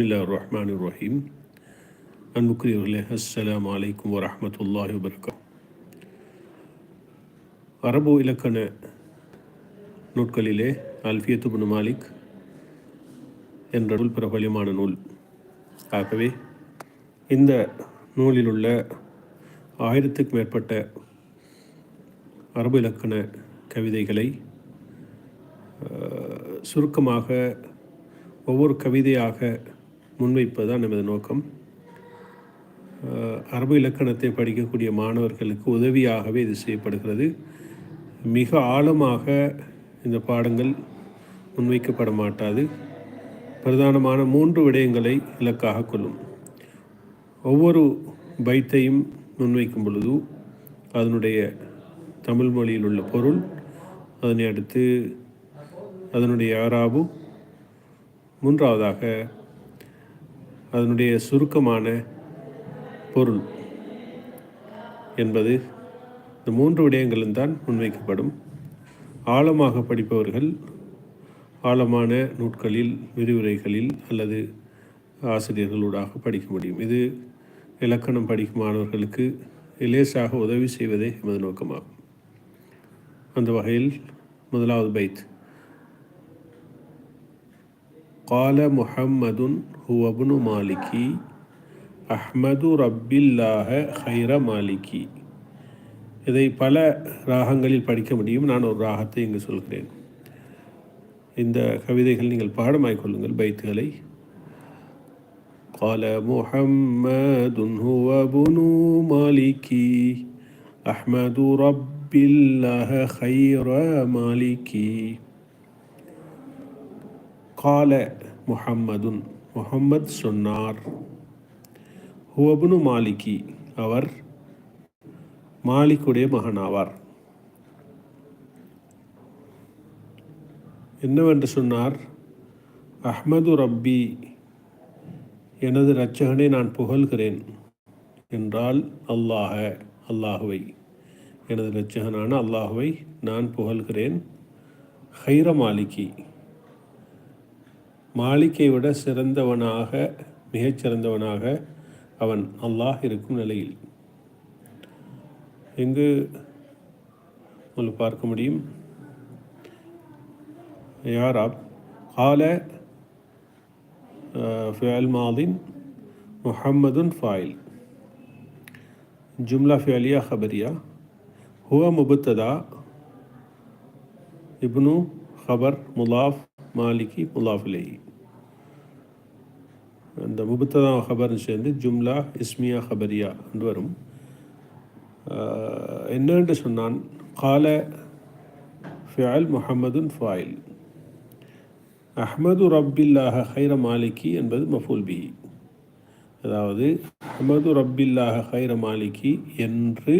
பிஸ்மில்லா ரஹ்மான் ரஹீம் அன்புக்குரியவர்களே அஸ்லாம் வலைக்கம் வரமத்துல்லாஹி வபர்கா அரபு இலக்கண நூட்களிலே அல்ஃபியத்து பின் மாலிக் என்ற நூல் பிரபலியமான நூல். ஆகவே இந்த நூலில் உள்ள ஆயிரத்துக்கு மேற்பட்ட அரபு இலக்கண கவிதைகளை சுருக்கமாக ஒவ்வொரு கவிதையாக முன்வைப்பதுதான் நமது நோக்கம். அரபு இலக்கணத்தை படிக்கக்கூடிய மாணவர்களுக்கு உதவியாகவே இது செய்யப்படுகிறது. மிக ஆழமாக இந்த பாடங்கள் முன்வைக்கப்பட மாட்டாது. பிரதானமான மூன்று விடயங்களை இலக்காக கொள்ளும். ஒவ்வொரு பைத்தையும் முன்வைக்கும் பொழுது அதனுடைய தமிழ் மொழியில் உள்ள பொருள் அதனை அடுத்து அதனுடைய ஆராபு மூன்றாவதாக அதனுடைய சுருக்கமான பொருள் என்பது இந்த மூன்று விடயங்களும் தான் முன்வைக்கப்படும். ஆழமாக படிப்பவர்கள் ஆழமான நூட்களில் விரிவுரைகளில் அல்லது ஆசிரியர்களூடாக படிக்க முடியும். இது இலக்கணம் படிக்கும் மாணவர்களுக்கு லேசாக உதவி செய்வதே எமது நோக்கமாகும். அந்த வகையில் முதலாவது பைத். قال محمد هو ابن مالكي அஹ்மது ரப்பில்லாஹ ஹைர மாலிகி இதை பல ராகங்களில் படிக்க முடியும் நான் ஒரு ராகத்தை இங்கு சொல்கிறேன் இந்த கவிதைகள் நீங்கள் பாடமாய் கொள்ளுங்கள் பைத்துகளை قال محمد هو ابن مالكي أحمد رب الله خير مالكي கால முஹம்மதுன் முஹம்மத் சொன்னார் ஹுவபுனு மாலிகி அவர் மாலிக்குடைய மகனாவார் என்னவென்று சொன்னார் அஹ்மது ரப்பி எனது இரட்சகனை நான் புகழ்கிறேன் என்றால் அல்லாஹ அல்லாஹுவை எனது இரட்சகனான அல்லாஹுவை நான் புகழ்கிறேன் ஹைர மாலிகி மாளிகை விட சிறந்தவனாக மிகச்சிறந்தவனாக அவன் அல்லாஹ் இருக்கும் நிலையில். எங்கு உங்களுக்கு பார்க்க முடியும்? யாராப் கால ஃபியல் மாதின் முஹம்மதுன் ஃபாயில் ஜும்லா ஃபியலியா ஹபரியா. ஹுவ முபுத்ததா இப்னு ஹபர் முலாஃப் மாலிகி முலாஃபிலை. அந்த முபத்ததா ஹபர்னு சேர்ந்து ஜும்லா இஸ்மியா ஹபரியா என்று வரும். என்னென்று சொன்னான்? கால ஃபியால் முஹம்மதுன் ஃபாயில். அஹமது ரப்பில்லாஹ ஹைர மாலிகி என்பது மஃபூல் பி. அதாவது அஹமது ரப்பில்லாஹ ஹைர மாலிகி என்று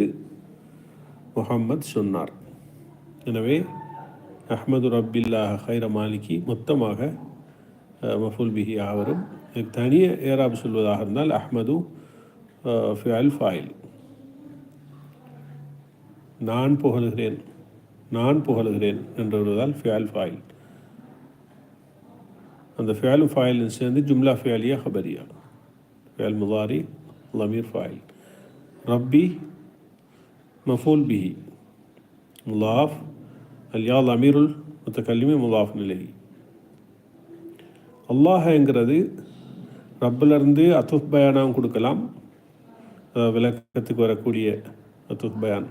முகம்மது சொன்னார். எனவே அஹ்மது ரப்பில்லாஹ் ஹைர மாலிகி மொத்தமாக மஃபுல் பிஹி ஆவரும் தனிய ஏராப் சொல்வதாக இருந்தால் அஹ்மது ஃபியல் ஃபாயில் நான் புகழுகிறேன் நான் புகழுகிறேன் என்று வருவதால் ஃபியால் ஃபாயில் அந்த ஃபியாலும் ஃபாயிலும் சேர்ந்து ஜும்லா ஃபியாலியா ஹபரியா ஃபியால் முதாரி லமீர் ஃபாயில் ரப்பி மஃபூல் பிஹி முலாஃப் அல்யால் அமீருல் மற்ற கல்வி முதாஃப் நிலை அல்லாஹங்கிறது ரப்பிலிருந்து அத்துஃப் பயானாகவும் கொடுக்கலாம். விளக்கத்துக்கு வரக்கூடிய அத்துஃப் பயான்.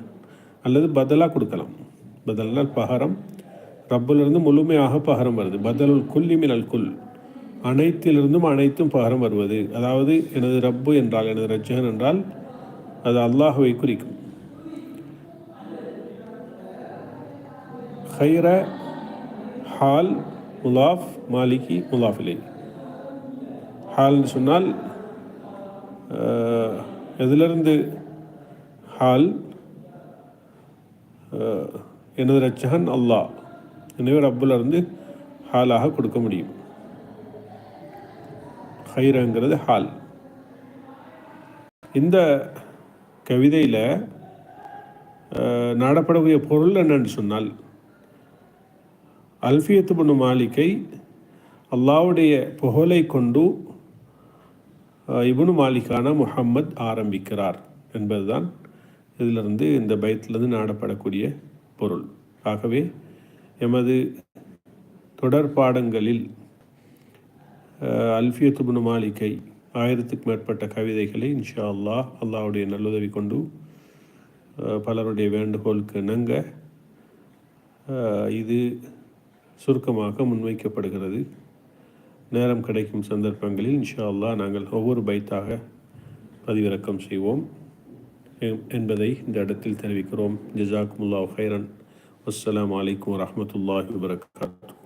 அல்லது பதிலாக கொடுக்கலாம். பதில்னால் பகரம். ரப்பிலிருந்து முழுமையாக பகரம் வருது. பதல் குல்லி மினல் குல். அனைத்திலிருந்தும் அனைத்தும் பகரம் வருவது. அதாவது எனது ரப்பு என்றால் எனது ரஜகன் என்றால் அது அல்லாஹுவை குறிக்கும். ஹைர ஹால் முலாஃப் மாலிகி முலாஃபிலை ஹால்னு சொன்னால் எதிலிருந்து ஹால் எனது ரச்சகன் அல்லாஹ். எனவே ரப்புலேருந்து ஹாலாக கொடுக்க முடியும். ஹைரங்கிறது ஹால். இந்த கவிதையில் நாடப்படக்கூடிய பொருள் என்னன்னு சொன்னால் அல்ஃபியத்து பண்ணு மாளிகை அல்லாவுடைய புகழை கொண்டு இபுனு இப்னு மாலிகான முஹம்மத் ஆரம்பிக்கிறார் என்பதுதான் இதிலிருந்து இந்த பயத்திலிருந்து நாடப்படக்கூடிய பொருள். ஆகவே எமது தொடர் பாடங்களில் அஹ், அல்ஃபியத் ஆயிரத்துக்கு மேற்பட்ட கவிதைகளை இன்ஷா அல்லாஹ் அல்லாவுடைய நல்லுதவி கொண்டு பலருடைய வேண்டுகோளுக்கு இணங்க இது சுருக்கமாக முன்வைக்கப்படுகிறது. நேரம் கிடைக்கும் சந்தர்ப்பங்களில் இன்ஷா அல்லாஹ் நாங்கள் ஒவ்வொரு பைத்தாக பதிவிறக்கம் செய்வோம். என்பதை இந்த இடத்தில் தெரிவிக்கிறோம். ஜசாக்குமுல்லா ஹைரன் அஸ்லாம் வலைக்கம் வரமத்துல்லாஹி வரகாத்து